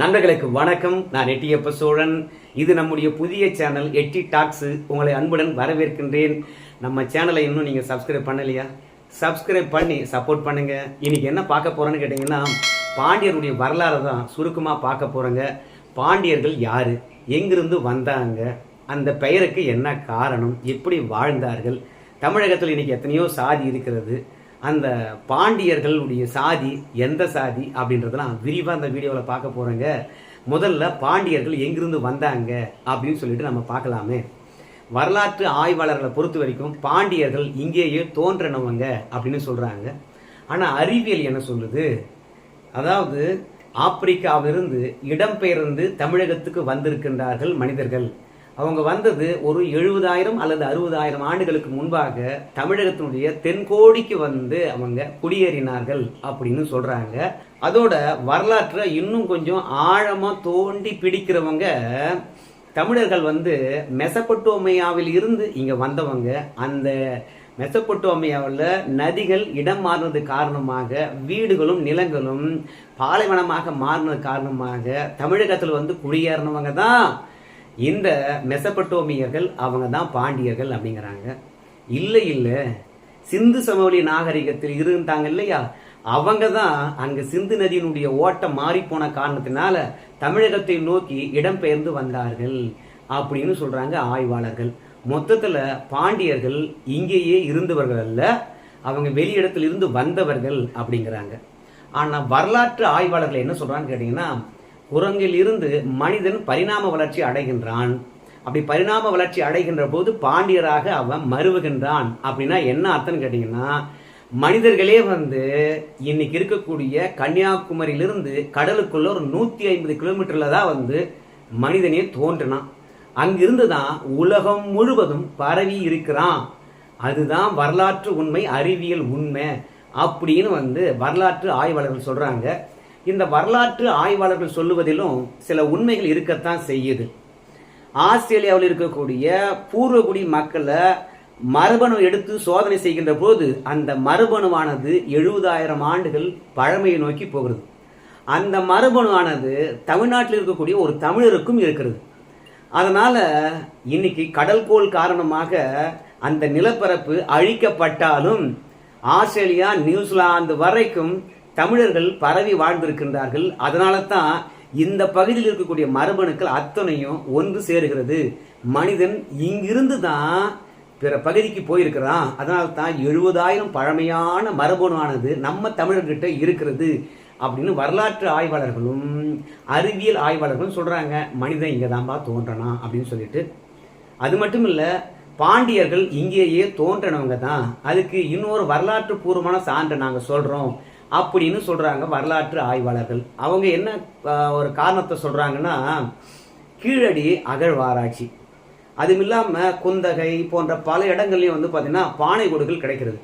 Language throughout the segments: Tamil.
நண்பர்களுக்கு வணக்கம். நான் எட்டியப்ப சோழன். இது நம்முடைய புதிய சேனல் எட்டி டாக்ஸ். உங்களை அன்புடன் வரவேற்கின்றேன். நம்ம சேனலை இன்னும் நீங்க சப்ஸ்கிரைப் பண்ணலையா? சப்ஸ்கிரைப் பண்ணி சப்போர்ட் பண்ணுங்க. இன்னைக்கு என்ன பார்க்க போறோன்னு கேட்டீங்கன்னா பாண்டியருடைய வரலாறு தான் சுருக்கமா பார்க்க போறோங்க. பாண்டியர்கள் யாரு? எங்கிருந்து வந்தாங்க? அந்த பெயருக்கு என்ன காரணம்? எப்படி வாழ்ந்தார்கள்? தமிழகத்தில் இன்னைக்கு எத்தனையோ சாதி இருக்கிறது. அந்த பாண்டியர்களுடைய சாதி எந்த சாதி அப்படின்றதெல்லாம் விரிவாக அந்த வீடியோவில் பார்க்க போகிறோங்க முதல்ல பாண்டியர்கள் எங்கிருந்து வந்தாங்க அப்படின்னு சொல்லிட்டு நம்ம பார்க்கலாமே. வரலாற்று ஆய்வாளர்களை பொறுத்த வரைக்கும் பாண்டியர்கள் இங்கேயே தோன்றினவங்க அப்படின்னு சொல்கிறாங்க ஆனால் அறிவியல் என்ன சொல்லுது? அதாவது ஆப்பிரிக்காவிலிருந்து இடம்பெயர்ந்து தமிழகத்துக்கு வந்திருக்கின்றார்கள் மனிதர்கள். அவங்க வந்தது ஒரு எழுபதாயிரம் அல்லது அறுபதாயிரம் ஆண்டுகளுக்கு முன்பாக தமிழகத்தினுடைய தென்கோடிக்கு வந்து அவங்க குடியேறினார்கள் அப்படின்னு சொல்றாங்க. அதோட வரலாற்றை இன்னும் கொஞ்சம் ஆழமா தோண்டி பிடிக்கிறவங்க தமிழர்கள் வந்து மெசப்பட்டோமையாவில் இருந்து இங்க வந்தவங்க. அந்த மெசப்பட்டோமியாவில் நதிகள் இடம் மாறினது காரணமாக வீடுகளும் நிலங்களும் பாலைவனமாக மாறினது காரணமாக தமிழகத்தில் வந்து குடியேறினவங்க தான். இந்த மெசப்பட்டோமியர்கள் அவங்க தான் பாண்டியர்கள் அப்படிங்கிறாங்க. இல்லை இல்லை. சிந்து சமவெளி நாகரிகத்தில் இருந்தாங்க இல்லையா? அவங்க தான் அங்கே சிந்து நதியினுடைய ஓட்டம் மாறிப்போன காரணத்தினால தமிழகத்தை நோக்கி இடம்பெயர்ந்து வந்தார்கள் அப்படின்னு சொல்றாங்க ஆய்வாளர்கள். மொத்தத்தில் பாண்டியர்கள் இங்கேயே இருந்தவர்கள் அல்ல அவங்க வெளியிடத்தில் இருந்து வந்தவர்கள் அப்படிங்கிறாங்க. ஆனால் வரலாற்று ஆய்வாளர்கள் என்ன சொல்கிறான்னு கேட்டிங்கன்னா குரங்கில் இருந்து மனிதன் பரிணாம வளர்ச்சி அடைகின்றான். அப்படி பரிணாம வளர்ச்சி அடைகின்ற போது பாண்டியராக அவன் மருவுகின்றான். அப்படின்னா என்ன அர்த்தம் கேட்டீங்கன்னா மனிதர்களே வந்து இன்னைக்கு இருக்கக்கூடிய கன்னியாகுமரியிலிருந்து கடலுக்குள்ள ஒரு நூத்தி ஐம்பது கிலோமீட்டர்ல தான் வந்து மனிதனே தோன்றினான். அங்கிருந்து தான் உலகம் முழுவதும் பரவி இருக்கிறான். அதுதான் வரலாற்று உண்மை அறிவியல் உண்மை அப்படின்னு வந்து வரலாற்று ஆய்வாளர்கள் சொல்றாங்க. இந்த வரலாற்று ஆய்வாளர்கள் சொல்லுவதிலும் சில உண்மைகள் இருக்கத்தான் செய்யுது. ஆஸ்திரேலியாவில் இருக்கக்கூடிய பூர்வகுடி மக்களை மரபணு எடுத்து சோதனை செய்கின்ற போது அந்த மரபணுவானது எழுபதாயிரம் ஆண்டுகள் பழமையை நோக்கி போகிறது. அந்த மரபணுவானது தமிழ்நாட்டில் இருக்கக்கூடிய ஒரு தமிழருக்கும் இருக்கிறது. அதனால இன்னைக்கு கடல்கோள் காரணமாக அந்த நிலப்பரப்பு அழிக்கப்பட்டாலும் ஆஸ்திரேலியா நியூசிலாந்து வரைக்கும் தமிழர்கள் பரவி வாழ்ந்திருக்கின்றார்கள். அதனால தான் இந்த பகுதியில் இருக்கக்கூடிய மரபணுக்கள் அத்தனையும் ஒன்று சேருகிறது. மனிதன் இங்கிருந்து தான் பிற பகுதிக்கு போயிருக்கிறான். அதனால தான் எழுபதாயிரம் பழமையான மரபணுவானது நம்ம தமிழர்கிட்ட இருக்கிறது அப்படின்னு வரலாற்று ஆய்வாளர்களும் அறிவியல் ஆய்வாளர்களும் சொல்கிறாங்க மனிதன் இங்கே தான்பா தோன்றனா அப்படின்னு சொல்லிட்டு. அது மட்டும் இல்லை பாண்டியர்கள் இங்கேயே தோன்றினவங்க தான் அதுக்கு இன்னொரு வரலாற்று பூர்வமான சான்றை நாங்கள் சொல்கிறோம் அப்படின்னு சொல்கிறாங்க வரலாற்று ஆய்வாளர்கள். அவங்க என்ன ஒரு காரணத்தை சொல்கிறாங்கன்னா கீழடி அகழ்வாராய்ச்சி. அதுவும் இல்லாமல் குந்தகை போன்ற பல இடங்கள்லையும் வந்து பார்த்திங்கன்னா பானை ஓடுகள் கிடைக்கிறது.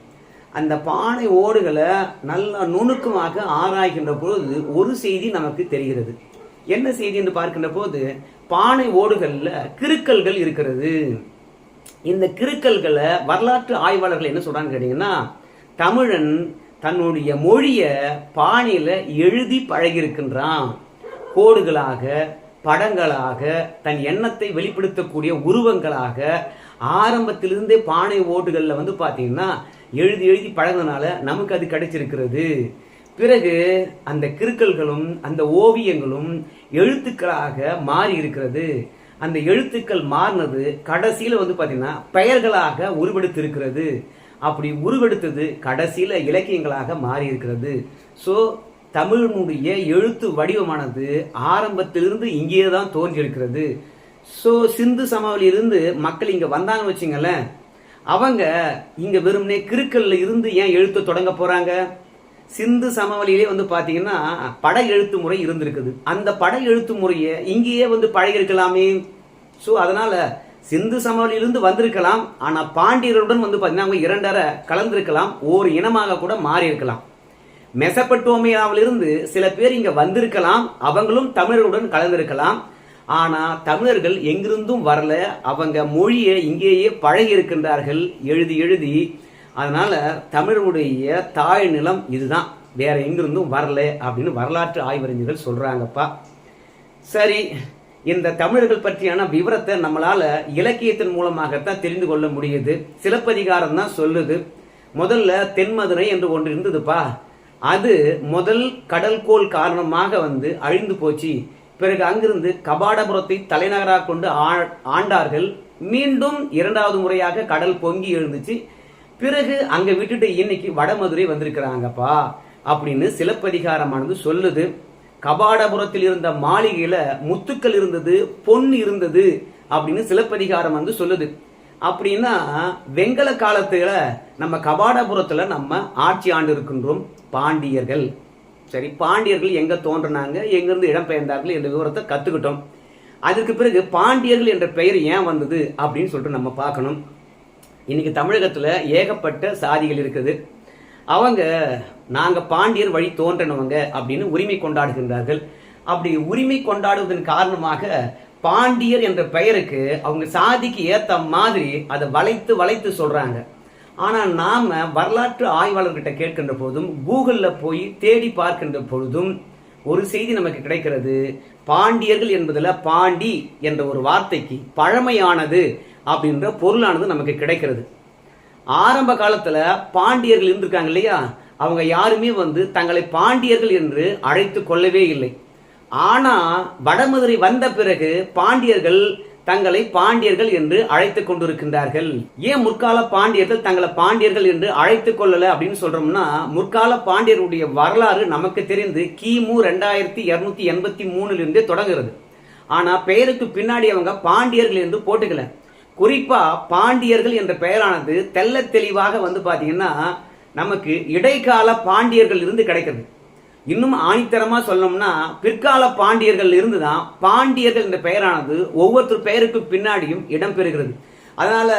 அந்த பானை ஓடுகளை நல்ல நுணுக்கமாக ஆராய்கின்ற பொழுது ஒரு செய்தி நமக்கு தெரிகிறது. என்ன செய்தி என்று பார்க்கின்ற போது பானை ஓடுகளில் கிருக்கல்கள் இருக்கிறது. இந்த கிறுக்கல்களை வரலாற்று ஆய்வாளர்கள் என்ன சொல்கிறாங்கன்னு கேட்டிங்கன்னா தமிழன் தன்னுடைய மொழியை பாணியில் எழுதி பழகியிருக்கின்றான். கோடுகளாக படங்களாக தன் எண்ணத்தை வெளிப்படுத்தக்கூடிய உருவங்களாக ஆரம்பத்திலிருந்தே பானை ஓட்டுகளில் வந்து பார்த்தீங்கன்னா எழுதி எழுதி பழகினால நமக்கு அது கிடைச்சிருக்கிறது. பிறகு அந்த கிறுக்கல்களும் அந்த ஓவியங்களும் எழுத்துக்களாக மாறி இருக்கிறது அந்த எழுத்துக்கள் மாறினது கடைசியில் வந்து பார்த்தீங்கன்னா பெயர்களாக உருவெடுத்திருக்கிறது. அப்படி உருவெடுத்தது கடைசியில் இலக்கியங்களாக மாறி இருக்கிறது ஸோ தமிழனுடைய எழுத்து வடிவமானது ஆரம்பத்திலிருந்து இங்கேயே தான் தோன்றியிருக்கிறது. ஸோ சிந்து சமவெளியிலிருந்து மக்கள் இங்கே வந்தாங்கன்னு வச்சுங்களேன் அவங்க இங்கே வெறுமனே கிருக்கல்ல இருந்து ஏன் எழுத்து தொடங்க போகிறாங்க சிந்து சமவெளியிலே வந்து பார்த்தீங்கன்னா பட எழுத்து முறை இருந்திருக்குது. அந்த பட எழுத்து முறையை இங்கேயே வந்து பழகிருக்கலாமே ஸோ அதனால் சிந்து சமவெளியிலிருந்து வந்திருக்கலாம். ஆனால் பாண்டியருடன் வந்து பார்த்தீங்கன்னா அவங்க இரண்டரை கலந்திருக்கலாம். ஒரு இனமாக கூட மாறி இருக்கலாம் மெசப்பட்டோமியாவிலிருந்து சில பேர் இங்கே வந்திருக்கலாம். அவங்களும் தமிழர்களுடன் கலந்திருக்கலாம். ஆனால் தமிழர்கள் எங்கிருந்தும் வரல. அவங்க மொழியை இங்கேயே பழகி இருக்கின்றார்கள் எழுதி எழுதி. அதனால் தமிழருடைய தாய் நிலம் இதுதான். வேற எங்கிருந்தும் வரல அப்படின்னு வரலாற்று ஆய்வறிஞர்கள் சொல்கிறாங்கப்பா சரி இந்த தமிழர்கள் பற்றியான விவரத்தை நம்மளால இலக்கியத்தின் மூலமாகத்தான் தெரிந்து கொள்ள முடியுது. சிலப்பதிகாரம் தான் சொல்லுது. முதல்ல தென்மதுரை என்று ஒன்று இருந்ததுப்பா. அது முதல் கடல்கோள் காரணமாக வந்து அழிந்து போச்சு. பிறகு அங்கிருந்து கபாடபுரத்தை தலைநகராக கொண்டு ஆண்டார்கள். மீண்டும் இரண்டாவது முறையாக கடல் பொங்கி எழுந்துச்சு. பிறகு அங்க விட்டுட்டு இன்னைக்கு வடமதுரை வந்திருக்கிறாங்கப்பா. அப்படின்னு சிலப்பதிகாரமானது சொல்லுது. கபாடபுரத்தில் இருந்த மாளிகையில முத்துக்கள் இருந்தது பொன் இருந்தது அப்படின்னு சிலப்பதிகாரம் வந்து சொல்லுது. அப்படின்னா வெங்கல காலத்துல நம்ம கபாடபுரத்துல நம்ம ஆட்சி ஆண்டு இருக்கின்றோம் பாண்டியர்கள். சரி பாண்டியர்கள் எங்க தோன்றினாங்க எங்கிருந்து இடம்பெயர்ந்தார்கள் என்ற விவரத்தை கத்துக்கிட்டோம். அதுக்கு பிறகு பாண்டியர்கள் என்ற பெயர் ஏன் வந்தது அப்படின்னு சொல்லிட்டு நம்ம பார்க்கணும். இன்னைக்கு தமிழகத்துல ஏகப்பட்ட சாதிகள் இருக்குது. அவங்க நாங்கள் பாண்டியர் வழி தோன்றினவங்க அப்படின்னு உரிமை கொண்டாடுகின்றார்கள். அப்படி உரிமை கொண்டாடுவதன் காரணமாக பாண்டியர் என்ற பெயருக்கு அவங்க சாதிக்கு ஏற்ற மாதிரி அதை வளைத்து வளைத்து சொல்றாங்க. ஆனால் நாம வரலாற்று ஆய்வாளர்கிட்ட கேட்கின்ற போதும் கூகுளில் போய் தேடி பார்க்கின்ற பொழுதும் ஒரு செய்தி நமக்கு கிடைக்கிறது. பாண்டியர்கள் என்பதில் பாண்டி என்ற ஒரு வார்த்தைக்கு பழமையானது அப்படின்ற பொருளானது நமக்கு கிடைக்கிறது. ஆரம்ப காலத்துல பாண்டியர்கள் இருந்திருக்காங்க இல்லையா? அவங்க யாருமே வந்து தங்களை பாண்டியர்கள் என்று அழைத்து கொள்ளவே இல்லை. ஆனா வடமதுரை வந்த பிறகு பாண்டியர்கள் தங்களை பாண்டியர்கள் என்று அழைத்துக் கொண்டிருக்கின்றார்கள். ஏன் முற்கால பாண்டியர்கள் தங்களை பாண்டியர்கள் என்று அழைத்துக் கொள்ளல அப்படின்னு சொல்றோம்னா முற்கால பாண்டியருடைய வரலாறு நமக்கு தெரிந்து கிமு ரெண்டாயிரத்தி இருநூத்தி எண்பத்தி மூணுல இருந்தே தொடங்குகிறது. ஆனா பெயருக்கு பின்னாடி அவங்க பாண்டியர்கள் என்று போட்டுக்கல. குறிப்பா பாண்டியர்கள் என்ற பெயரானது தெள்ள தெளிவாக வந்து பாத்தீங்கன்னா நமக்கு இடைக்கால பாண்டியர்கள் இருந்து கிடைக்கிறது. இன்னும் ஆணித்தரமா சொல்லணும்னா பிற்கால பாண்டியர்கள் இருந்துதான் பாண்டியர்கள் என்ற பெயரானது ஒவ்வொருத்தர் பெயருக்கு பின்னாடியும் இடம்பெறுகிறது அதனால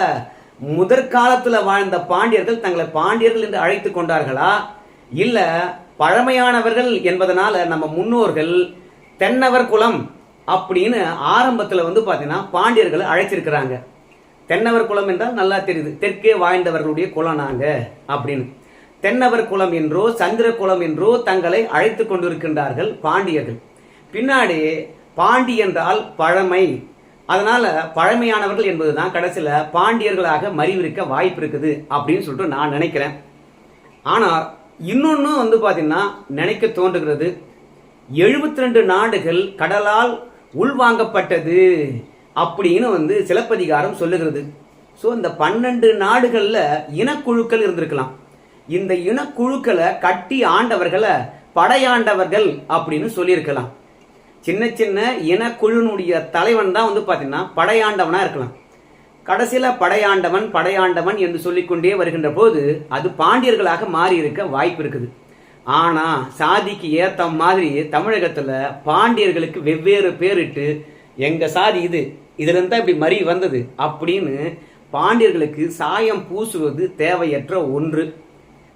முதற்காலத்துல வாழ்ந்த பாண்டியர்கள் தங்களை பாண்டியர்கள் என்று அழைத்துக் கொண்டார்களா? இல்ல பழமையானவர்கள் என்பதனால நம்ம முன்னோர்கள் தென்னவர் குலம் அப்படின்னு ஆரம்பத்துல வந்து பாத்தீங்கன்னா பாண்டியர்களை அழைச்சிருக்கிறாங்க. தென்னவர் குலம் என்றால் நல்லா தெரியுது. தெற்கே வாய்ந்தவர்களுடைய குலம் நாங்க அப்படின்னு. தென்னவர் குலம் என்றோ சந்திர குலம் என்றோ தங்களை அழைத்து கொண்டிருக்கின்றார்கள் பாண்டியர்கள். பின்னாடி பாண்டி என்றால் பழமை. அதனால பழமையானவர்கள் என்பதுதான் கடைசியில பாண்டியர்களாக மறிவிருக்க வாய்ப்பு இருக்குது அப்படின்னு சொல்லிட்டு நான் நினைக்கிறேன். ஆனா இன்னொன்னு வந்து பாத்தீங்கன்னா நினைக்க தோன்றுகிறது. 72 ரெண்டு நாடுகள் கடலால் உள்வாங்கப்பட்டது. அப்படின்னு வந்து சிலப்பதிகாரம் சொல்லுகிறது. ஸோ இந்த பன்னெண்டு நாடுகளில் இனக்குழுக்கள் இருந்திருக்கலாம். இந்த இனக்குழுக்களை கட்டி ஆண்டவர்களை படையாண்டவர்கள் அப்படின்னு சொல்லியிருக்கலாம். சின்ன சின்ன இனக்குழுனுடைய தலைவன் தான் வந்து பார்த்தீங்கன்னா படையாண்டவனாக இருக்கலாம். கடைசியில் படையாண்டவன் படையாண்டவன் என்று சொல்லிக்கொண்டே வருகின்ற போது அது பாண்டியர்களாக மாறி இருக்க வாய்ப்பு இருக்குது. ஆனால் சாதிக்கு ஏற்ற மாதிரி தமிழகத்தில் பாண்டியர்களுக்கு வெவ்வேறு பேரிட்டு எங்கள் சாதி இது? இதுலேருந்து தான் இப்படி மறி வந்தது. அப்படின்னு பாண்டியர்களுக்கு சாயம் பூசுவது தேவையற்ற ஒன்று.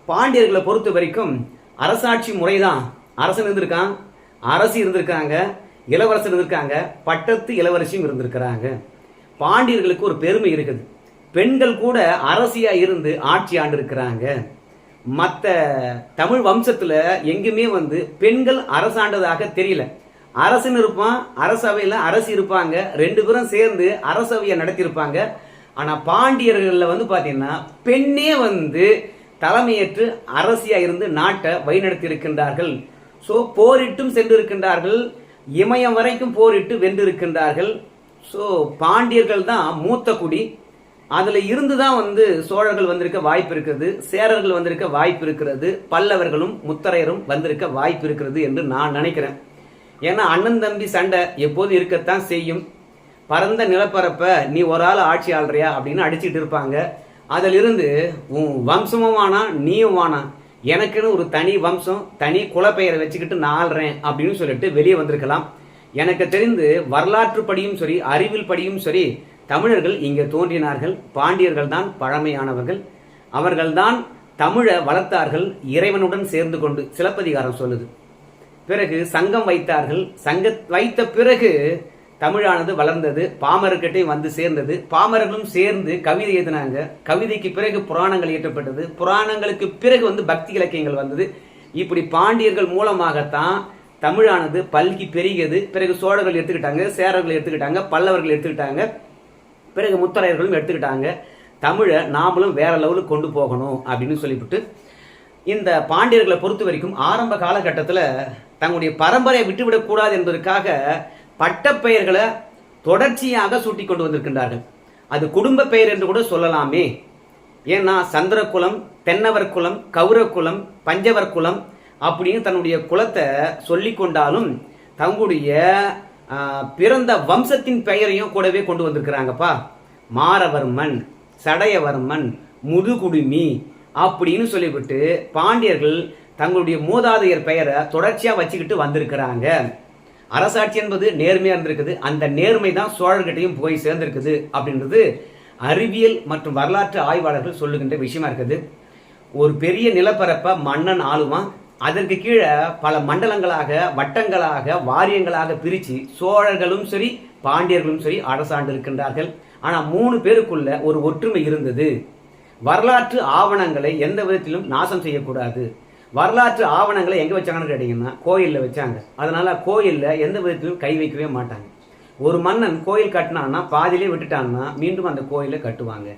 பாண்டியர்களை பொறுத்த வரைக்கும் அரசாட்சி முறைதான். அரசன் இருந்திருக்கான் அரசு இருந்திருக்காங்க இளவரசர் இருந்திருக்காங்க பட்டத்து இளவரசியும் இருந்திருக்கிறாங்க. பாண்டியர்களுக்கு ஒரு பெருமை இருக்குது. பெண்கள் கூட அரசியா இருந்து ஆட்சி ஆண்டு இருக்கிறாங்க மற்ற தமிழ் வம்சத்துல எங்குமே வந்து பெண்கள் அரசாண்டதாக தெரியல. அரசன் இருப்பான் அரசவையில் அரசு இருப்பாங்க ரெண்டு பேரும் சேர்ந்து அரசவையை நடத்தியிருப்பாங்க. ஆனால் பாண்டியர்களில் வந்து பார்த்தீங்கன்னா பெண்ணே வந்து தலைமையேற்று அரசியாக இருந்து நாட்டை வழிநடத்தி இருக்கின்றார்கள் ஸோ போரிட்டும் சென்றிருக்கின்றார்கள். இமயம் வரைக்கும் போரிட்டு வென்றிருக்கின்றார்கள். ஸோ பாண்டியர்கள் தான் மூத்த குடி. அதில் இருந்து தான் வந்து சோழர்கள் வந்திருக்க வாய்ப்பு இருக்கிறது சேரர்கள் வந்திருக்க வாய்ப்பு இருக்கிறது பல்லவர்களும் முத்தரையரும் வந்திருக்க வாய்ப்பு இருக்கிறது என்று நான் நினைக்கிறேன். ஏன்னா அண்ணன் தம்பி சண்டை எப்போதும் இருக்கத்தான் செய்யும். பரந்த நிலப்பரப்ப நீ ஒரு ஆள் ஆட்சி ஆள்றியா அப்படின்னு அடிச்சுட்டு இருப்பாங்க. அதிலிருந்து உன் வம்சமும் வானா நீயும் வானா எனக்குன்னு ஒரு தனி வம்சம் தனி குலப்பெயரை வச்சுக்கிட்டு நான் ஆள்றேன் அப்படின்னு சொல்லிட்டு வெளியே வந்திருக்கலாம். எனக்கு தெரிந்து வரலாற்று படியும் சரி அறிவில் படியும் சரி தமிழர்கள் இங்கே தோன்றினார்கள். பாண்டியர்கள் தான் பழமையானவர்கள். அவர்கள்தான் தமிழை வளர்த்தார்கள். இறைவனுடன் சேர்ந்து கொண்டு சிலப்பதிகாரம் சொல்லுது. பிறகு சங்கம் வைத்தார்கள். சங்க வைத்த பிறகு தமிழானது வளர்ந்தது. பாமர்கிட்டையும் வந்து சேர்ந்தது. பாமர்களும் சேர்ந்து கவிதை எழுதினாங்க. கவிதைக்கு பிறகு புராணங்கள் இயற்றப்பட்டது. புராணங்களுக்கு பிறகு வந்து பக்தி இலக்கியங்கள் வந்தது. இப்படி பாண்டியர்கள் மூலமாகத்தான் தமிழானது பல்கி பெருகியது. பிறகு சோழர்கள் எடுத்துக்கிட்டாங்க சேரர்கள் எடுத்துக்கிட்டாங்க பல்லவர்கள் எடுத்துக்கிட்டாங்க பிறகு முத்தரையர்களும் எடுத்துக்கிட்டாங்க. தமிழை நாமளும் வேற லெவலுக்கு கொண்டு போகணும் அப்படின்னு சொல்லிவிட்டு இந்த பாண்டியர்களை பொறுத்த வரைக்கும் ஆரம்ப காலகட்டத்தில் தங்களுடைய பரம்பரையை விட்டுவிடக்கூடாது என்பதற்காக பட்டப்பெயர்களை தொடர்ச்சியாக சூட்டி கொண்டு வந்திருக்கின்றார்கள். அது குடும்ப பெயர் என்று கூட சொல்லலாமே. ஏன்னா சந்திரகுலம் தென்னவர் குலம் கௌரகுலம் பஞ்சவர் குலம் அப்படின்னு தன்னுடைய குலத்தை சொல்லி கொண்டாலும் தங்களுடைய பிறந்த வம்சத்தின் பெயரையும் கூடவே கொண்டு வந்திருக்கிறாங்கப்பா. மாரவர்மன் சடையவர்மன் முதுகுடுமி அப்படின்னு சொல்லிவிட்டு பாண்டியர்கள் தங்களுடைய மூதாதையர் பெயரை தொடர்ச்சியாக வச்சுக்கிட்டு வந்திருக்கிறாங்க. அரசாட்சி என்பது நேர்மையாக இருந்திருக்குது. அந்த நேர்மை தான் சோழர்கிட்டையும் போய் சேர்ந்திருக்குது அப்படின்றது அறிவியல் மற்றும் வரலாற்று ஆய்வாளர்கள் சொல்லுகின்ற விஷயமா இருக்குது. ஒரு பெரிய நிலப்பரப்பை மன்னன் ஆளுவான். அதற்கு கீழே பல மண்டலங்களாக வட்டங்களாக வாரியங்களாக பிரித்து சோழர்களும் சரி பாண்டியர்களும் சரி அரசாண்டு இருக்கின்றார்கள். ஆனால் மூணு பேருக்குள்ள ஒரு ஒற்றுமை இருந்தது. வரலாற்று ஆவணங்களை எந்த விதத்திலும் நாசம் செய்யக்கூடாது. வரலாற்று ஆவணங்களை எங்கே வச்சாங்கன்னு கேட்டீங்கன்னா கோயிலில் வச்சாங்க. அதனால் கோயிலில் எந்த விதத்திலும் கை வைக்கவே மாட்டாங்க. ஒரு மன்னன் கோயில் கட்டினான்னா பாதியிலே விட்டுட்டான்னா மீண்டும் அந்த கோயிலை கட்டுவாங்க.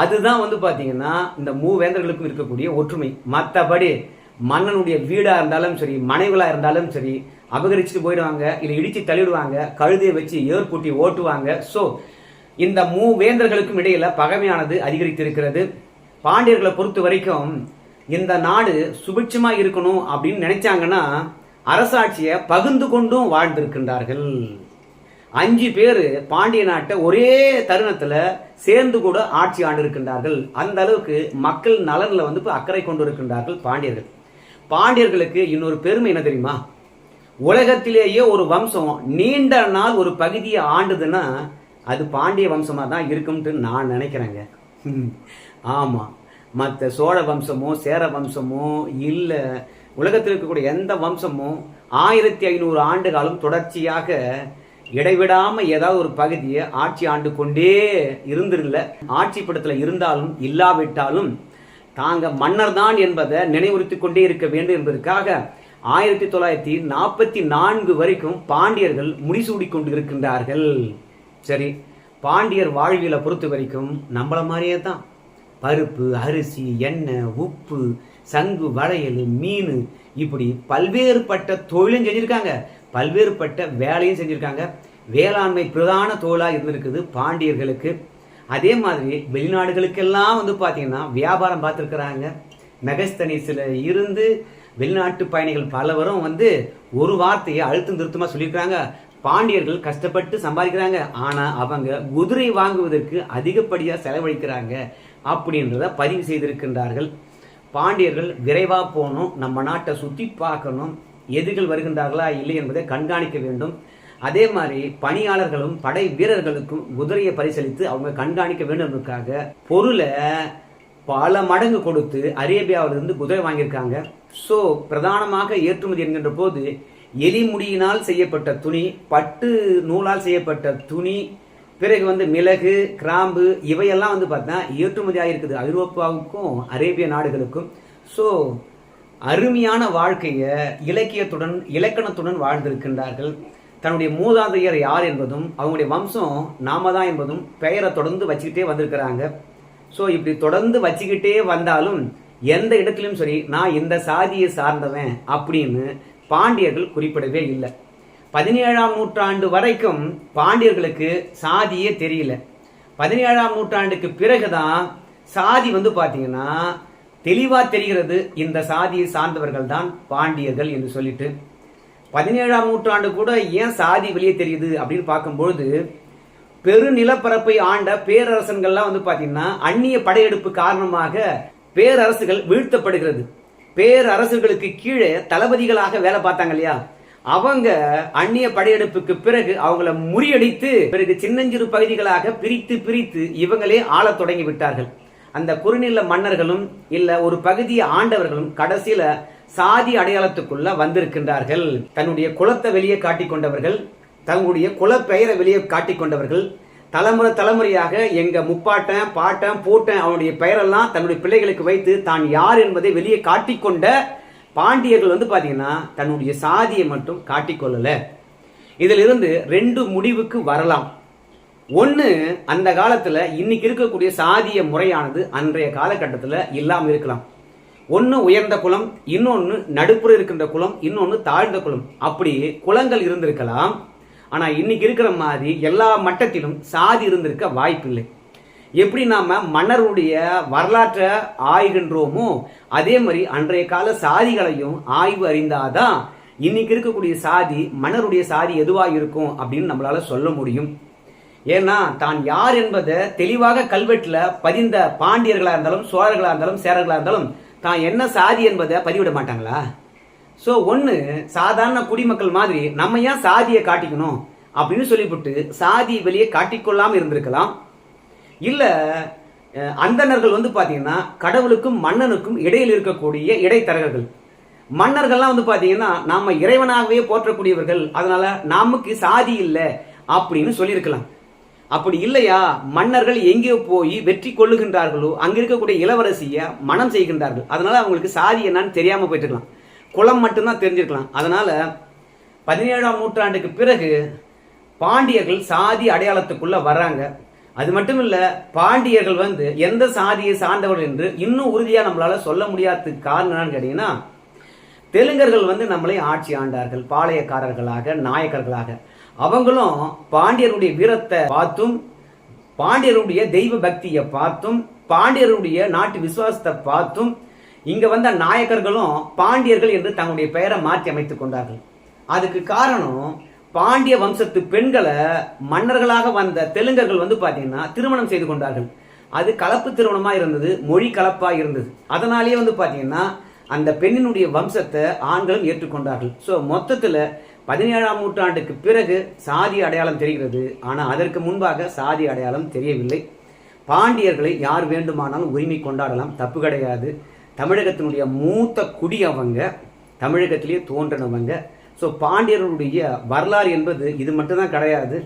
அதுதான் வந்து பார்த்தீங்கன்னா இந்த மூவேந்தர்களுக்கும் இருக்கக்கூடிய ஒற்றுமை. மற்றபடி மன்னனுடைய வீடாக இருந்தாலும் சரி மனைவிலா இருந்தாலும் சரி அபகரிச்சுட்டு போயிடுவாங்க இல்லை இடித்து தள்ளிடுவாங்க கழுதையை வச்சு ஏர்பூட்டி ஓட்டுவாங்க. ஸோ இந்த மூவேந்தர்களுக்கும் இடையில பகைமையானது அதிகரித்திருக்கிறது. பாண்டியர்களை பொறுத்த வரைக்கும் இந்த நாடு சுபிட்சமாக இருக்கணும் அப்படின்னு நினைச்சாங்கன்னா அரசாட்சியை பகிர்ந்து கொண்டும் வாழ்ந்திருக்கின்றார்கள். அஞ்சு பேர் பாண்டிய நாட்டை ஒரே தருணத்தில் சேர்ந்து கூட ஆட்சி ஆண்டு இருக்கின்றார்கள் அந்த அளவுக்கு மக்கள் நலனில் வந்து இப்போ அக்கறை கொண்டு இருக்கின்றார்கள் பாண்டியர்கள். பாண்டியர்களுக்கு இன்னொரு பெருமை என்ன தெரியுமா? உலகத்திலேயே ஒரு வம்சம் நீண்ட நாள் ஒரு பகுதியை ஆண்டுதுன்னா அது பாண்டிய வம்சமாக தான் இருக்கும்ட்டு நான் நினைக்கிறேங்க. ஆமாம் மற்ற சோழ வம்சமோ சேர வம்சமோ இல்லை உலகத்தில் இருக்கக்கூடிய எந்த வம்சமும் ஆயிரத்தி ஐநூறு ஆண்டு காலம் தொடர்ச்சியாக இடைவிடாமல் ஏதாவது ஒரு பகுதியை ஆட்சி ஆண்டு கொண்டே இருந்துருல ஆட்சி படத்தில் இருந்தாலும் இல்லாவிட்டாலும் தாங்க மன்னர் தான் என்பதை நினைவுறுத்தி கொண்டே இருக்க வேண்டும் என்பதற்காக ஆயிரத்தி தொள்ளாயிரத்தி நாற்பத்தி நான்கு வரைக்கும் பாண்டியர்கள் முடிசூடி கொண்டு இருக்கின்றார்கள் சரி பாண்டியர் வாழ்வியலை பொறுத்த வரைக்கும் நம்மள மாதிரியே தான். பருப்பு அரிசி எண்ணெய் உப்பு சங்கு வளையல் மீன் இப்படி பல்வேறுபட்ட தொழிலும் செஞ்சுருக்காங்க. பல்வேறுபட்ட வேலையும் செஞ்சுருக்காங்க. வேளாண்மை பிரதான தொழிலாக இருந்திருக்குது பாண்டியர்களுக்கு. அதே மாதிரி வெளிநாடுகளுக்கெல்லாம் வந்து பார்த்திங்கன்னா வியாபாரம் பார்த்துருக்குறாங்க. மெகஸ்தனிஸில் இருந்து வெளிநாட்டு பயணிகள் பலவரும் வந்து ஒரு வார்த்தையை அழுத்தம் திருத்தமாக சொல்லியிருக்கிறாங்க. பாண்டியர்கள் கஷ்டப்பட்டு சம்பாதிக்கிறாங்க. ஆனால் அவங்க குதிரை வாங்குவதற்கு அதிகப்படியாக செலவழிக்கிறாங்க. அப்படின்றத பதிவு செய்திருக்கின்றார்கள். பாண்டியர்கள் விரைவாக போகணும் நம்ம நாட்டை சுற்றி பார்க்கணும் எதிர்கள் வருகின்றார்களா இல்லை என்பதை கண்காணிக்க வேண்டும். அதே மாதிரி பணியாளர்களும் படை வீரர்களுக்கும் குதிரையை பரிசளித்து அவங்க கண்காணிக்க வேண்டும் பொருளை பல மடங்கு கொடுத்து அரேபியாவிலிருந்து குதிரை வாங்கியிருக்காங்க. ஸோ பிரதானமாக ஏற்றுமதி என்கின்ற போது எலிமுடியினால் செய்யப்பட்ட துணி பட்டு நூலால் செய்யப்பட்ட துணி பிறகு வந்து மிளகு கிராம்பு இவையெல்லாம் வந்து பார்த்தா ஏற்றுமதி ஆகிருக்குது ஐரோப்பாவுக்கும் அரேபிய நாடுகளுக்கும். ஸோ அருமையான வாழ்க்கையை இலக்கியத்துடன் இலக்கணத்துடன் வாழ்ந்திருக்கின்றார்கள். தன்னுடைய மூதாதையர் யார் என்பதும் அவங்களுடைய வம்சம் நாம தான் என்பதும் பெயரை தொடர்ந்து வச்சுக்கிட்டே வந்திருக்கிறாங்க. ஸோ இப்படி தொடர்ந்து வச்சுக்கிட்டே வந்தாலும் எந்த இடத்துலையும் சரி நான் இந்த சாதியை சார்ந்தவன் அப்படின்னு பாண்டியர்கள் குறிப்பிடவே இல்லை. பதினேழாம் நூற்றாண்டு வரைக்கும் பாண்டியர்களுக்கு சாதியே தெரியல. பதினேழாம் நூற்றாண்டுக்கு பிறகுதான் சாதி வந்து பார்த்தீங்கன்னா தெளிவாக தெரிகிறது இந்த சாதியை சார்ந்தவர்கள் தான் பாண்டியர்கள் என்று சொல்லிட்டு. பதினேழாம் நூற்றாண்டு கூட ஏன் சாதி வெளியே தெரியுது அப்படின்னு பார்க்கும்பொழுது பெருநிலப்பரப்பை ஆண்ட பேரரசன்கள்லாம் வந்து பார்த்தீங்கன்னா அந்நிய படையெடுப்பு காரணமாக பேரரசுகள் வீழ்த்தப்படுகிறது. பேரரசுகளுக்கு கீழே தளபதிகளாக வேலை பார்த்தாங்க இல்லையா? அவங்க அந்நிய படையெடுப்புக்கு பிறகு அவங்கள முறியடித்து பிறகு சின்னஞ்சிறு பகுதிகளாக பிரித்து பிரித்து இவங்களே ஆளத் தொடங்கி விட்டார்கள். அந்த குறுநில மன்னர்களும் இல்ல ஒரு பகுதியை ஆண்டவர்களும் கடைசியில சாதி அடையாளத்துக்குள்ள வந்திருக்கின்றார்கள். தன்னுடைய குலத்தை வெளியே காட்டிக் கொண்டவர்கள் தங்களுடைய குலப்பெயரை வெளியே காட்டிக் கொண்டவர்கள் தலைமுறை தலைமுறையாக எங்க முப்பாட்டன் பாட்டன் பூட்டன் அவனுடைய பெயரெல்லாம் தன்னுடைய பிள்ளைகளுக்கு வைத்து தான் யார் என்பதை வெளியே காட்டிக்கொண்ட பாண்டியர்கள் வந்து பார்த்தீங்கன்னா தன்னுடைய சாதியை மட்டும் காட்டிக்கொள்ளலை. இதிலிருந்து ரெண்டு முடிவுக்கு வரலாம். ஒன்று அந்த காலத்தில் இன்னைக்கு இருக்கக்கூடிய சாதிய முறையானது அன்றைய காலகட்டத்தில் இல்லாமல் இருக்கலாம். ஒன்று உயர்ந்த குலம் இன்னொன்று நடுப்புற இருக்கின்ற குலம் இன்னொன்று தாழ்ந்த குலம். அப்படி குலங்கள் இருந்திருக்கலாம். ஆனால் இன்னைக்கு இருக்கிற மாதிரி எல்லா மட்டத்திலும் சாதி இருந்திருக்க வாய்ப்பில்லை. எப்படி நாம் மன்னருடைய வரலாற்றை ஆய்கின்றோமோ அதே மாதிரி அன்றைய கால சாதிகளையும் ஆய்வு அறிந்தாதான் இன்னைக்கு இருக்கக்கூடிய சாதி மன்னருடைய சாதி எதுவாக இருக்கும் அப்படின்னு நம்மளால சொல்ல முடியும். ஏன்னா தான் யார் என்பதை தெளிவாக கல்வெட்டில் பதிந்த பாண்டியர்களாக இருந்தாலும் சோழர்களாக இருந்தாலும் சேரர்களாக இருந்தாலும் தான் என்ன சாதி என்பதை பதிவிட மாட்டாங்களா? ஸோ ஒன்று சாதாரண குடிமக்கள் மாதிரி நம்ம ஏன் சாதியை காட்டிக்கணும் அப்படின்னு சொல்லிவிட்டு சாதி வெளியே காட்டிக்கொள்ளாமல் இருந்திருக்கலாம். இல்லை அந்தணர்கள் வந்து பார்த்தீங்கன்னா கடவுளுக்கும் மன்னனுக்கும் இடையில் இருக்கக்கூடிய இடைத்தரகர்கள். மன்னர்கள்லாம் வந்து பார்த்தீங்கன்னா நாம் இறைவனாகவே போற்றக்கூடியவர்கள் அதனால நமக்கு சாதி இல்லை அப்படின்னு சொல்லியிருக்கலாம். அப்படி இல்லையா? மன்னர்கள் எங்கே போய் வெற்றி கொள்ளுகின்றார்களோ அங்கே இருக்கக்கூடிய இளவரசியை மனம் செய்கின்றார்கள். அதனால அவங்களுக்கு சாதி என்னன்னு தெரியாமல் போயிட்டுருக்கலாம். குளம் மட்டும்தான் தெரிஞ்சிருக்கலாம். அதனால பதினேழாம் நூற்றாண்டுக்கு பிறகு பாண்டியர்கள் சாதி அடையாளத்துக்குள்ளே வர்றாங்க. அது மட்டும் இல்ல பாண்டியர்கள் வந்து எந்த சாதியை சார்ந்தவர்கள் என்று இன்னும் உறுதியா நம்மளால சொல்ல முடியாத காரணம் என்னன்னு கேட்டீங்கன்னா தெலுங்கர்கள் வந்து நம்மளை ஆட்சி ஆண்டார்கள் பாளையக்காரர்களாக நாயக்கர்களாக. அவங்களும் பாண்டியருடைய வீரத்தை பார்த்தும் பாண்டியருடைய தெய்வ பக்தியை பார்த்தும் பாண்டியருடைய நாட்டு விசுவாசத்தை பார்த்தும் இங்க வந்த நாயக்கர்களும் பாண்டியர்கள் என்று தங்களுடைய பெயரை மாற்றி அமைத்துக் கொண்டார்கள். அதுக்கு காரணம் பாண்டிய வம்சத்து பெண்களை மன்னர்களாக வந்த தெலுங்கர்கள் வந்து பார்த்தீங்கன்னா திருமணம் செய்து கொண்டார்கள். அது கலப்பு திருமணமாக இருந்தது மொழி கலப்பாக இருந்தது. அதனாலேயே வந்து பார்த்தீங்கன்னா அந்த பெண்ணினுடைய வம்சத்தை ஆண்களும் ஏற்றுக்கொண்டார்கள். ஸோ மொத்தத்தில் பதினேழாம் நூற்றாண்டுக்கு பிறகு சாதி அடையாளம் தெரிகிறது. ஆனால் அதற்கு முன்பாக சாதி அடையாளம் தெரியவில்லை. பாண்டியர்களை யார் வேண்டுமானாலும் உரிமை கொண்டாடலாம் தப்பு கிடையாது. தமிழகத்தினுடைய மூத்த குடி அவங்க தமிழகத்திலேயே தோன்றினவங்க ஸோ பாண்டியர்களுடைய வரலாறு என்பது இது மட்டும்தான் கிடையாது.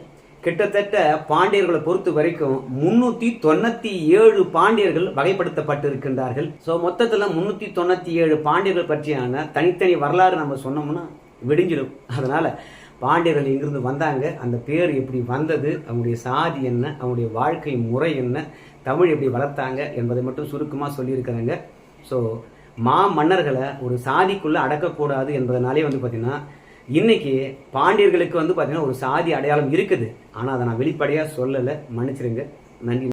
கிட்டத்தட்ட பாண்டியர்களை பொறுத்த வரைக்கும் முன்னூத்தி தொண்ணூத்தி ஏழு பாண்டியர்கள் வகைப்படுத்தப்பட்டு இருக்கின்றார்கள் ஸோ மொத்தத்தில் முன்னூத்தி தொண்ணூத்தி ஏழு பாண்டியர்கள் பற்றியான தனித்தனி வரலாறு நம்ம சொன்னோம்னா விடிஞ்சிடும். அதனால பாண்டியர்கள் எங்கிருந்து வந்தாங்க. அந்த பேர் எப்படி வந்தது அவங்களுடைய சாதி என்ன அவங்களுடைய வாழ்க்கை முறை என்ன தமிழ் எப்படி வளர்த்தாங்க என்பதை மட்டும் சுருக்கமாக சொல்லியிருக்கிறாங்க. ஸோ மா மன்னர்களை ஒரு சாதிக்குள்ளே அடக்கக்கூடாது என்பதனாலே வந்து பார்த்திங்கன்னா இன்னைக்கு பாண்டியர்களுக்கு வந்து பார்த்தீங்கன்னா ஒரு சாதி அடையாளம் இருக்குது. ஆனால் அதை நான் வெளிப்படையாக சொல்லலை. மன்னிச்சிருங்க. நன்றி.